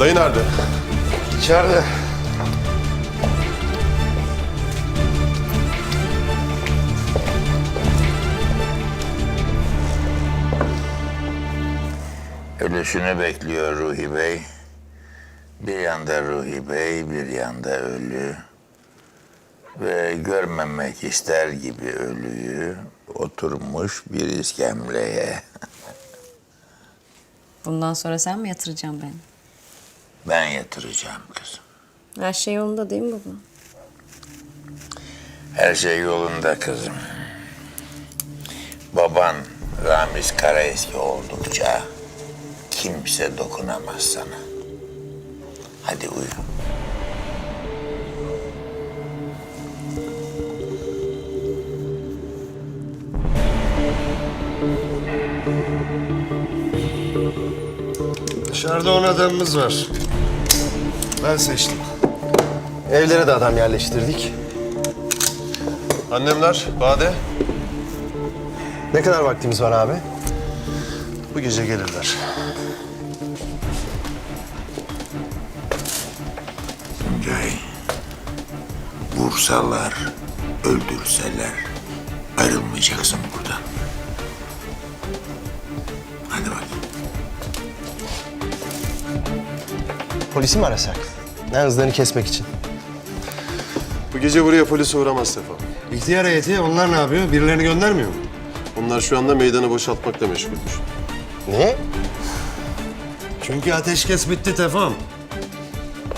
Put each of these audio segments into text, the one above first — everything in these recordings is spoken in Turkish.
Dayı nerede? İçeride. Ölüşünü bekliyor Ruhi Bey. Bir yanda Ruhi Bey, bir yanda ölü. Ve görmemek ister gibi ölüyü oturmuş bir iskemleye. Bundan sonra sen mi yatıracaksın beni? Ben yatıracağım kızım. Her şey yolunda değil mi baba? Her şey yolunda kızım. Baban Ramiz Karaeski oldukça kimse dokunamaz sana. Hadi uyu. Dışarıda on adamımız var. Ben seçtim. Evlere de adam yerleştirdik. Annemler, Bade. Ne kadar vaktimiz var abi? Bu gece gelirler. Tuncay, vursalar, öldürseler ayrılmayacaksın buradan. Polisi mi arasak? Ne hızlarını kesmek için. Bu gece buraya polis uğramaz Sefa. İhtiyar heyeti onlar ne yapıyor? Birilerini göndermiyor mu? Onlar şu anda meydanı boşaltmakla meşguldür. Ne? Çünkü ateşkes bitti Tefan.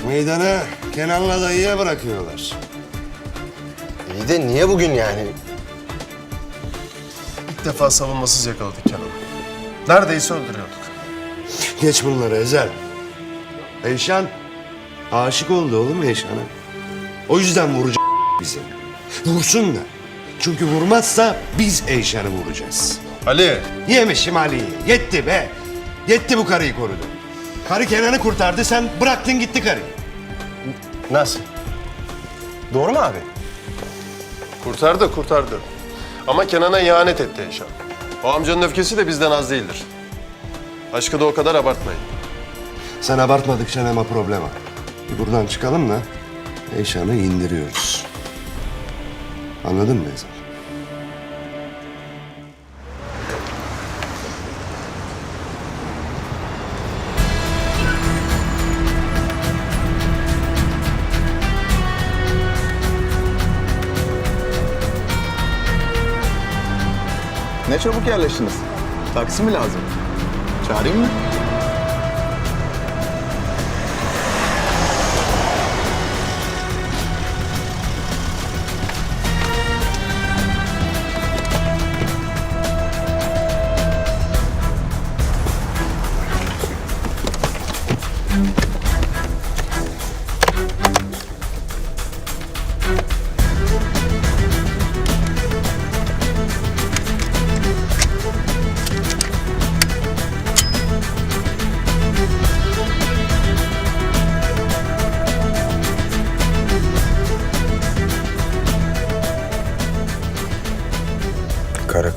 Meydanı Kenan'la dayıya bırakıyorlar. İyi de niye bugün yani? İlk defa savunmasız yakaladık Kenan'ı. Neredeyse öldürüyorduk. Geç bunları Ezel. Eyşan aşık oldu oğlum Eyşan'a. O yüzden vuracak bizi. Vursun da. Çünkü vurmazsa biz Eyşan'ı vuracağız. Ali, Yemişim Ali'yi. Yetti be. Yetti bu karıyı korudu. Karı Kenan'ı kurtardı, sen bıraktın gitti karıyı. Nasıl? Doğru mu abi? kurtardı, kurtardı. Ama Kenan'a ihanet etti Eşan. O amcanın öfkesi de bizden az değildir. Aşkı da o kadar abartmayın. Sen abartmadıkça nema problema. Buradan çıkalım da Eyşan'ı indiriyoruz. Anladın mı Ezel? Ne çabuk yerleştiniz. Taksi mi lazım? Çağırayım mı?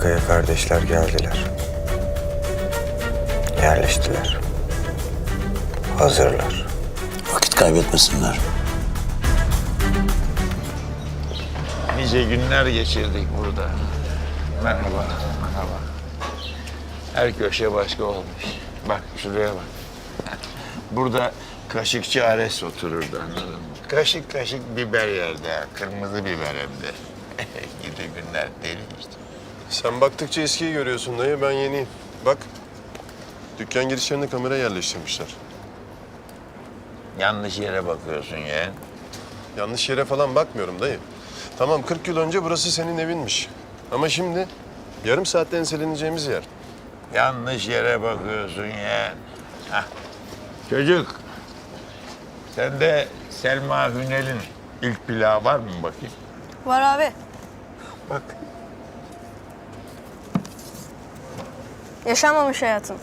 Karakaya kardeşler geldiler. Yerleştiler. Hazırlar. Vakit kaybetmesinler. Nice günler geçirdik burada. Merhaba, merhaba. Her köşe başka olmuş. Bak şuraya bak. Burada kaşıkçı Ares otururdu anladın mı? Kaşık kaşık biber yerde, kırmızı biber hem de. Gidi günler deli işte. Sen baktıkça eskiyi görüyorsun dayı, ben yeniyim. Bak, dükkan girişlerine kamera yerleştirmişler. Yanlış yere bakıyorsun yeğen. Yanlış yere falan bakmıyorum dayı. Tamam 40 yıl önce burası senin evinmiş. Ama şimdi yarım saatte enseleneceğimiz yer. Yanlış yere bakıyorsun yeğen. Hah. Çocuk, sende Selma Hünel'in ilk plağı var mı bakayım? Var abi. Bak. Yaşanmamış hayatım.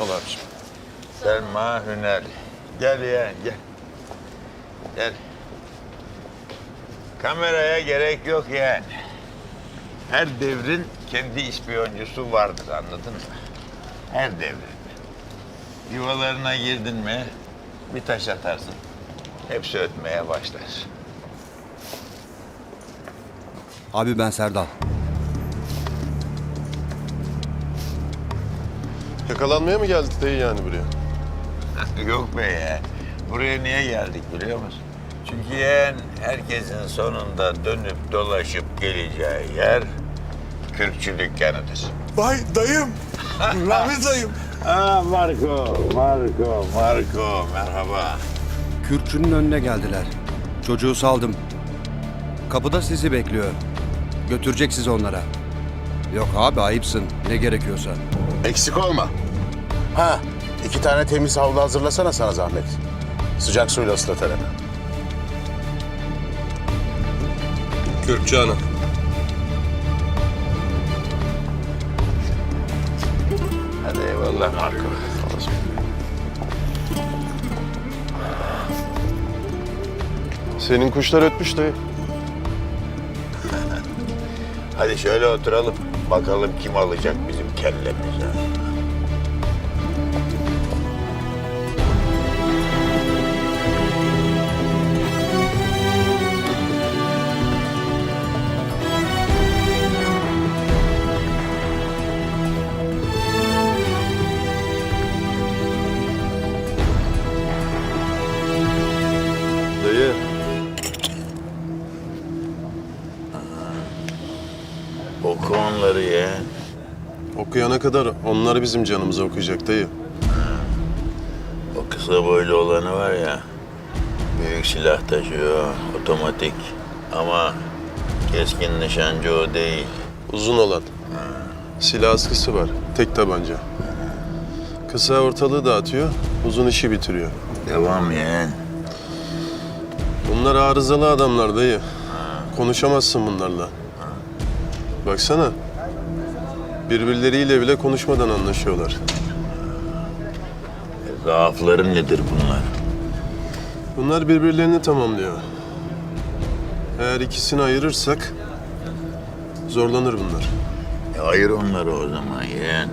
Abiciğim. Selma Hünel. Gel yeğen gel. Gel. Kameraya gerek yok yeğen. Her devrin kendi ispiyoncusu vardır anladın mı? Her devrin. Yuvalarına girdin mi bir taş atarsın. Hepsi ötmeye başlar. Abi ben Serdal. Yakalanmaya mı geldik dayı yani buraya? Yok be ya. Buraya niye geldik biliyor musun? Çünkü yeğen herkesin sonunda dönüp dolaşıp geleceği yer kürkçü dükkanıdır. Vay dayım. Ramiz dayım. Aa Marco, Marco, Marco merhaba. Kürkçünün önüne geldiler. Çocuğu saldım. Kapıda sizi bekliyor. Götürecek sizi onlara. Yok abi ayıpsın. Ne gerekiyorsa. Eksik olma. Ha, iki tane temiz havlu hazırlasana sana zahmet. Sıcak suyla ıslatarak. Kürkçü ana. Hadi eyvallah Marco. Senin kuşlar ötmüş dayı. Hadi şöyle oturalım. Bakalım kim alacak bizim kellemizi. Okuyana kadar onlar bizim canımıza okuyacak dayı. O kısa boylu olanı var ya. Büyük silah taşıyor, otomatik. Ama keskin nişancı o değil. Uzun olan. Silah askısı var. Tek tabanca. Kısa ortalığı dağıtıyor, uzun işi bitiriyor. Devam yeğen. Bunlar arızalı adamlar dayı. Konuşamazsın bunlarla. Baksana. Birbirleriyle bile konuşmadan anlaşıyorlar. Zaafları nedir bunlar? Bunlar birbirlerini tamamlıyor. Eğer ikisini ayırırsak zorlanır bunlar. E ayır onları o zaman yeğen.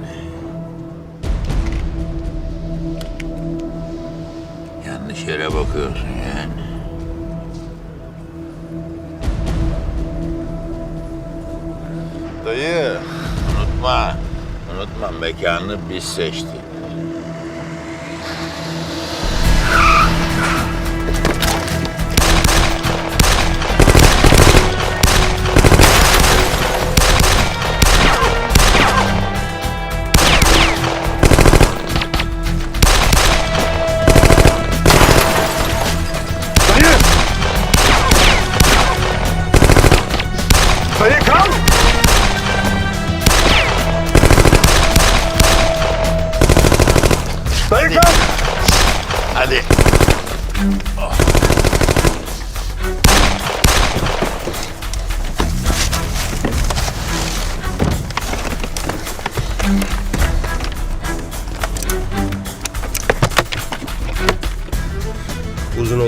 Yanlış yere bakıyorsun yeğen. Dayı. Unutma, unutma mekanı biz seçtik.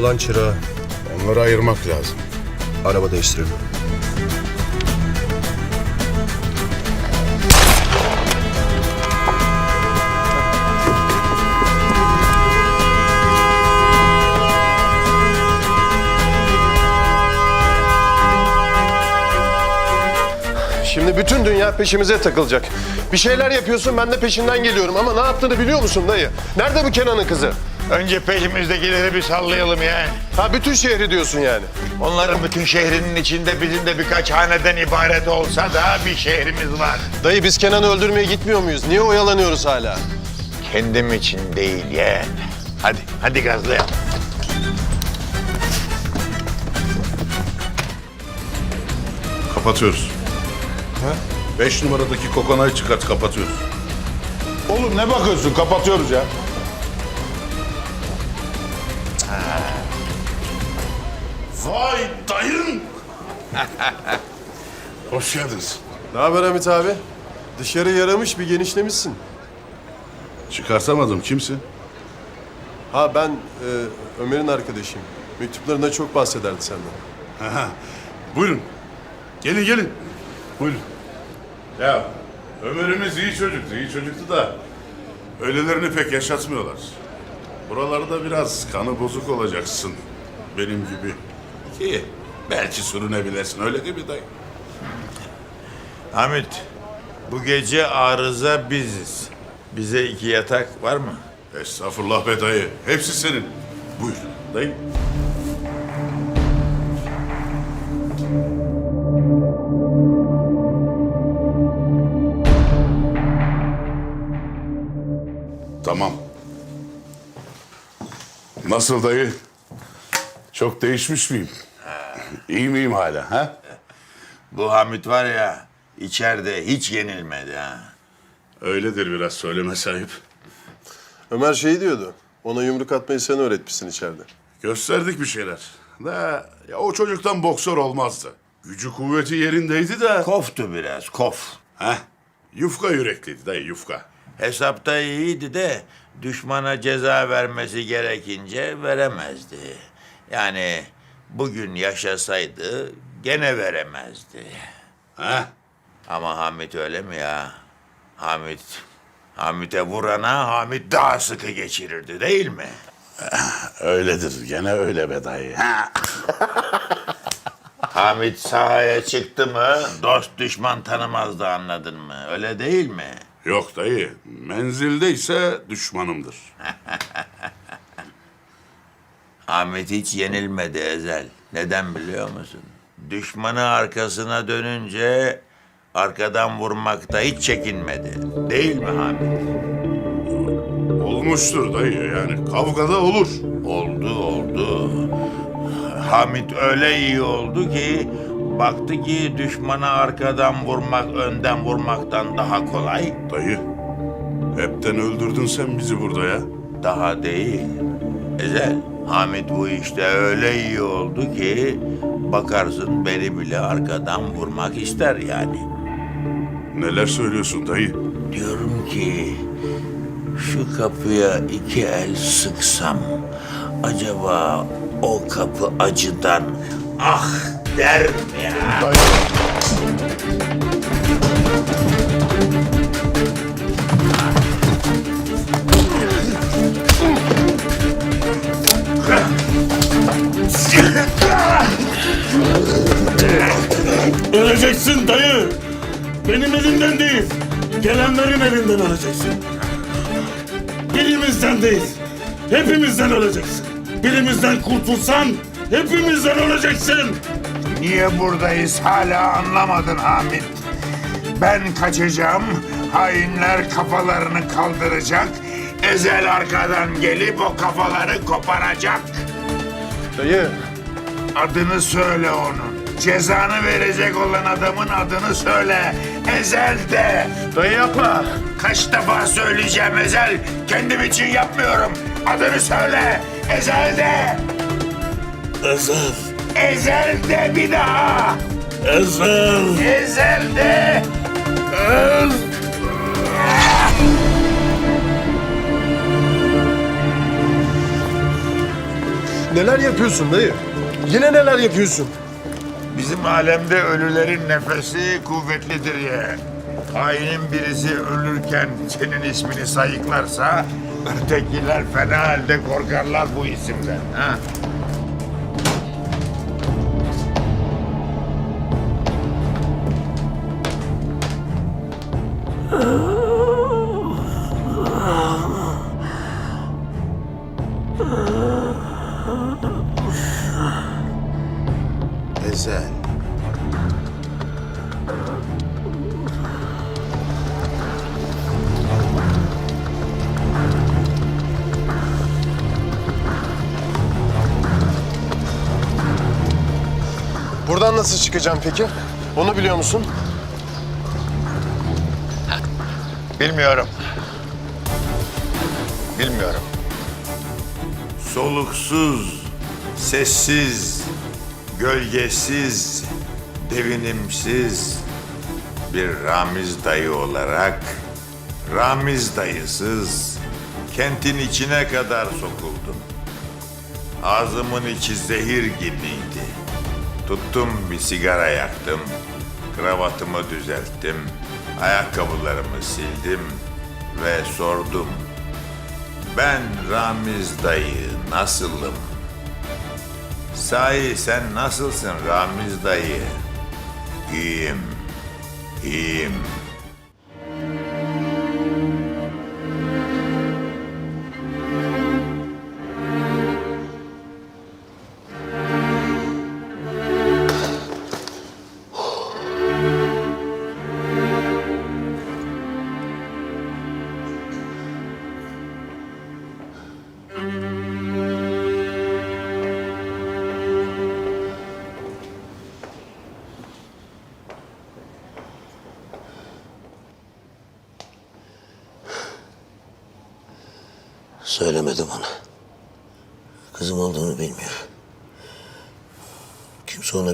Olan çırağı. Onları ayırmak lazım. Araba değiştirelim. Şimdi bütün dünya peşimize takılacak. Bir şeyler yapıyorsun ben de peşinden geliyorum ama ne yaptığını biliyor musun dayı? Nerede bu Kenan'ın kızı? Önce peşimizdekileri bir sallayalım yeğen. Ha bütün şehri diyorsun yani. Onların bütün şehrinin içinde bizim de birkaç haneden ibaret olsa da bir şehrimiz var. Dayı biz Kenan'ı öldürmeye gitmiyor muyuz? Niye oyalanıyoruz hala? Kendim için değil yeğen. Hadi, hadi gazlayalım. Kapatıyoruz. Beş numaradaki kokonayı çıkart, kapatıyoruz. Oğlum ne bakıyorsun? Kapatıyoruz ya. Vay dayın! Hoş geldiniz. Ne haber Hamit abi? Dışarı yaramış bir genişlemişsin. Çıkartamadım, kimsin? Ha ben e, Ömer'in arkadaşıyım. Mektuplarında çok bahsederdi senden. Aha. Buyurun. Gelin gelin. Buyurun. Ya Ömer'imiz iyi çocuktu, iyi çocuktu da öylelerini pek yaşatmıyorlar. Buralarda biraz kanı bozuk olacaksın. Benim gibi. Ki belki sürünebilirsin öyle değil mi dayı? Hamit, bu gece arıza biziz. Bize iki yatak var mı? Estağfurullah be dayı. Hepsi senin. Buyur dayı. Tamam. Nasıl dayı? Çok değişmiş miyim? İyi miyim hala ha? Bu Hamit var ya, içeride hiç yenilmedi ha. Öyledir biraz söyleme sahip. Ömer şey diyordu. Ona yumruk atmayı sen öğretmişsin içeride. Gösterdik bir şeyler. Da ya o çocuktan boksör olmazdı. Gücü kuvveti yerindeydi de. Koftu biraz, kof. Heh. Yufka yürekliydi dayı yufka. Hesapta iyiydi de düşmana ceza vermesi gerekince veremezdi. Yani bugün yaşasaydı gene veremezdi. Heh. Ama Hamit öyle mi ya? Hamit, Hamit'e vurana Hamit daha sıkı geçirirdi değil mi? Öyledir gene öyle be dayı. Ha. Hamit sahaya çıktı mı dost düşman tanımazdı anladın mı? Öyle değil mi? Yok dayı. Menzildeyse düşmanımdır. Ahmet hiç yenilmedi Ezel. Neden biliyor musun? Düşmanı arkasına dönünce arkadan vurmakta hiç çekinmedi. Değil mi Hamit? Olmuştur dayı yani kavgada olur. Oldu oldu. Hamit öyle iyi oldu ki baktı ki düşmanı arkadan vurmak önden vurmaktan daha kolay. Dayı. Hepten öldürdün sen bizi burada ya. Daha değil. Ezel, Hamit bu işte öyle iyi oldu ki bakarsın beni bile arkadan vurmak ister yani. Neler söylüyorsun dayı? Diyorum ki şu kapıya iki el sıksam acaba o kapı acıdan ah der mi ya? Öleceksin Gelenlerin elinden öleceksin. Birimizden değil. Hepimizden öleceksin. Birimizden kurtulsan hepimizden öleceksin. Niye buradayız hala anlamadın Hamit. Ben kaçacağım, hainler kafalarını kaldıracak, Ezel arkadan gelip o kafaları koparacak. Dayı, Adını söyle onun. Cezanı verecek olan adamın adını söyle. Ezel de. dayı yapma. Kaç defa söyleyeceğim Ezel. Kendim için yapmıyorum. Adını söyle. Ezel de. Ezel. Ezel de bir daha. Ezel. Ezel de. Neler yapıyorsun dayı? Yine neler yapıyorsun? Bizim alemde ölülerin nefesi kuvvetlidir ya. Hainin birisi ölürken senin ismini sayıklarsa ötekiler fena halde korkarlar bu isimden. Ha? Nasıl çıkacağım peki? Onu biliyor musun? Bilmiyorum. Bilmiyorum. Soluksuz, sessiz, gölgesiz, devinimsiz bir Ramiz dayı olarak Ramiz dayısız kentin içine kadar sokuldum. Ağzımın içi zehir gibiydi. Tuttum bir sigara yaktım, kravatımı düzelttim, Ayakkabılarımı sildim ve sordum. Ben Ramiz dayı nasılım? Sahi sen nasılsın Ramiz dayı? İyiyim, iyiyim.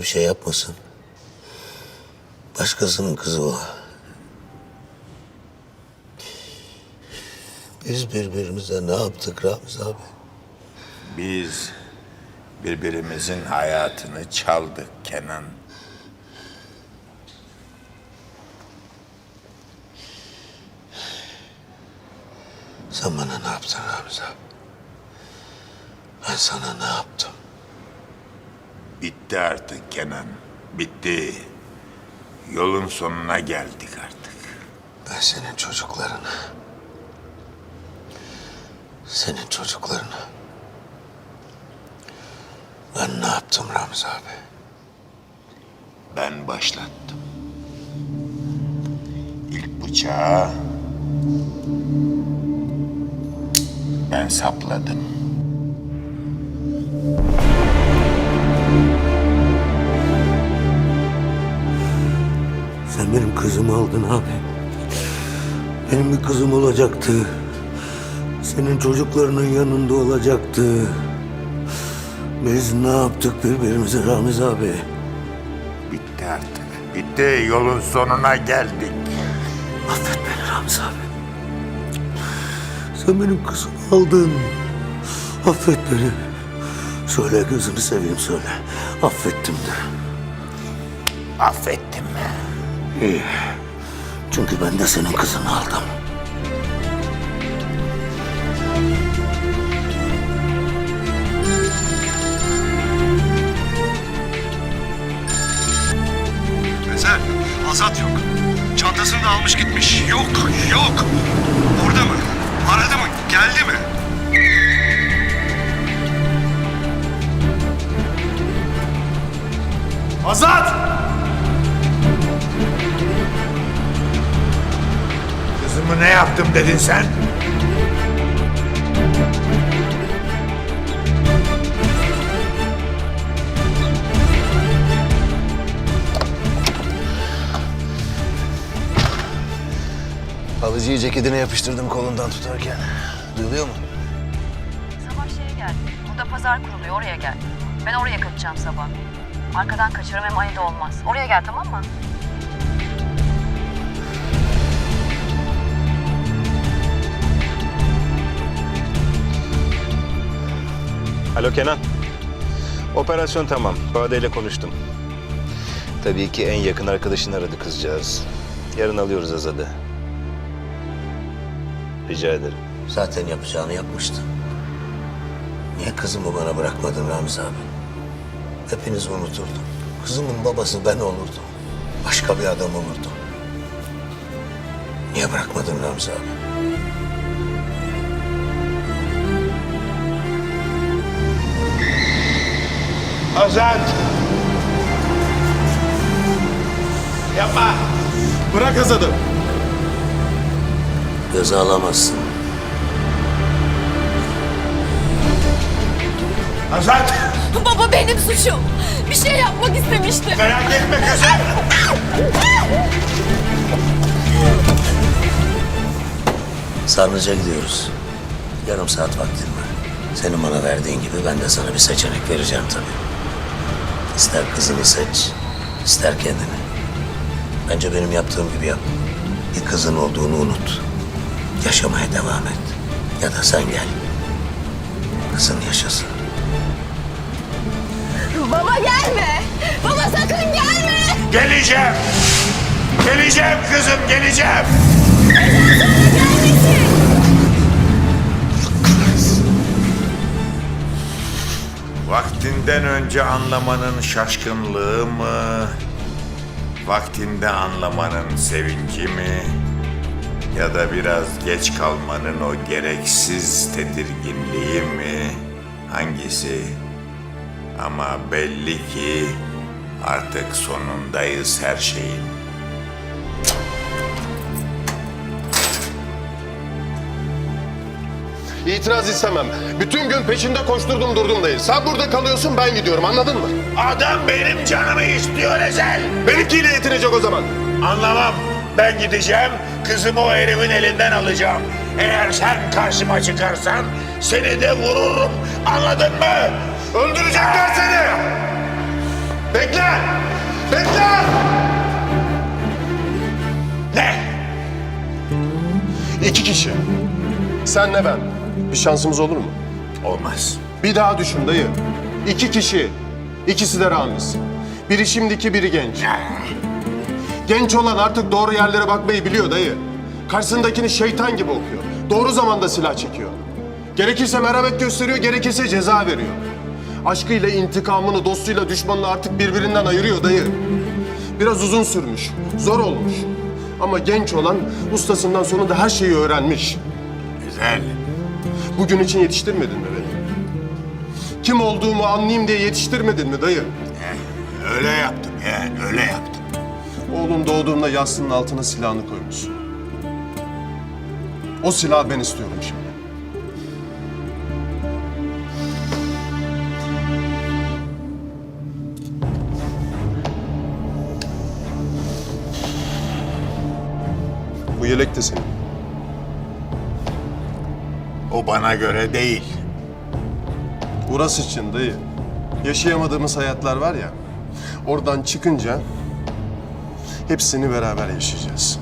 Bir şey yapmasın. Başkasının kızı o. Biz birbirimize ne yaptık Ramiz abi? Biz birbirimizin hayatını çaldık Kenan. Sen bana ne yaptın Ramiz abi? Ben sana ne yaptım? Bitti artık Kenan. Bitti. Yolun sonuna geldik artık. Ben senin çocuklarını... Senin çocuklarını... Ben ne yaptım Ramiz abi? Ben başlattım. İlk bıçağı ben sapladım. Sen benim kızımı aldın abi. Benim bir kızım olacaktı. Senin çocuklarının yanında olacaktı. Biz ne yaptık birbirimize Ramiz abi? Bitti artık. Bitti. Yolun sonuna geldik. Affet beni Ramiz abi. Sen benim kızımı aldın. Affet beni. Söyle gözünü seveyim söyle. Affettim de. Affettim. İyi. Çünkü ben de senin kızını aldım. Ezel, Azat yok. Çantasını da almış gitmiş. Yok, yok. Orada mı? Aradı mı? Geldi mi? Azat! Kızımı ne yaptım dedin sen? Alıcıyı ceketine yapıştırdım kolundan tutarken. Duyuluyor mu? Sabah şeye gel. Burada pazar kuruluyor oraya gel. Ben oraya kaçacağım sabah. Arkadan kaçarım hem ayı da olmaz. Oraya gel tamam mı? Alo Kenan. Operasyon tamam. Bade ile konuştum. Tabii ki en yakın arkadaşını aradı kızcağız. Yarın alıyoruz Azad'ı. Rica ederim. Zaten yapacağını yapmıştı. Niye kızımı bana bırakmadın Ramiz abi? Hepiniz unuturdum. Kızımın babası ben olurdum. Başka bir adam olurdum. Niye bırakmadın Ramiz abi? Azat! Yapma! Bırak Azad'ı. Göze alamazsın. Azat! Baba benim suçum. Bir şey yapmak istemiştim. Merak etme kızım! Sarnıca gidiyoruz. Yarım saat vaktin var. Senin bana verdiğin gibi ben de sana bir seçenek vereceğim tabii. İster kızını seç, ister kendini. Bence benim yaptığım gibi yap. Bir kızın olduğunu unut. Yaşamaya devam et. Ya da sen gel. Kızın yaşasın. Baba gelme. Baba sakın gelme. Geleceğim! Geleceğim kızım, geleceğim. Vaktinden önce anlamanın şaşkınlığı mı? Vaktinde anlamanın sevinci mi? Ya da biraz geç kalmanın o gereksiz tedirginliği mi? Hangisi? Ama belli ki artık sonundayız her şeyin. İtiraz istemem. Bütün gün peşinde koşturdum durdum dayı. Sen burada kalıyorsun ben gidiyorum anladın mı? Adam benim canımı istiyor Ezel. Benimkiyle yetinecek o zaman. Anlamam. Ben gideceğim, kızımı o herifin elinden alacağım. Eğer sen karşıma çıkarsan seni de vururum. Anladın mı? Öldürecekler seni! Bekle! Bekle! Ne? İki kişi. Sen ne ben. Bir şansımız olur mu? Olmaz. Bir daha düşün dayı. İki kişi. İkisi de Ramiz. Biri şimdiki biri genç. Genç olan artık doğru yerlere bakmayı biliyor dayı. Karşısındakini şeytan gibi okuyor. Doğru zamanda silah çekiyor. Gerekirse merhamet gösteriyor, gerekirse ceza veriyor. Aşkıyla intikamını, dostuyla düşmanını artık birbirinden ayırıyor dayı. Biraz uzun sürmüş, zor olmuş. Ama genç olan ustasından sonunda her şeyi öğrenmiş. Güzel. Bugün için yetiştirmedin mi beni? Kim olduğumu anlayayım diye yetiştirmedin mi dayı? Öyle yaptım ya, öyle yaptım. Oğlum doğduğunda yastığının altına silahını koymuş. O silahı ben istiyorum şimdi. Bu yelek de senin. Bana göre değil. Burası için dayı. Yaşayamadığımız hayatlar var ya. Oradan çıkınca hepsini beraber yaşayacağız.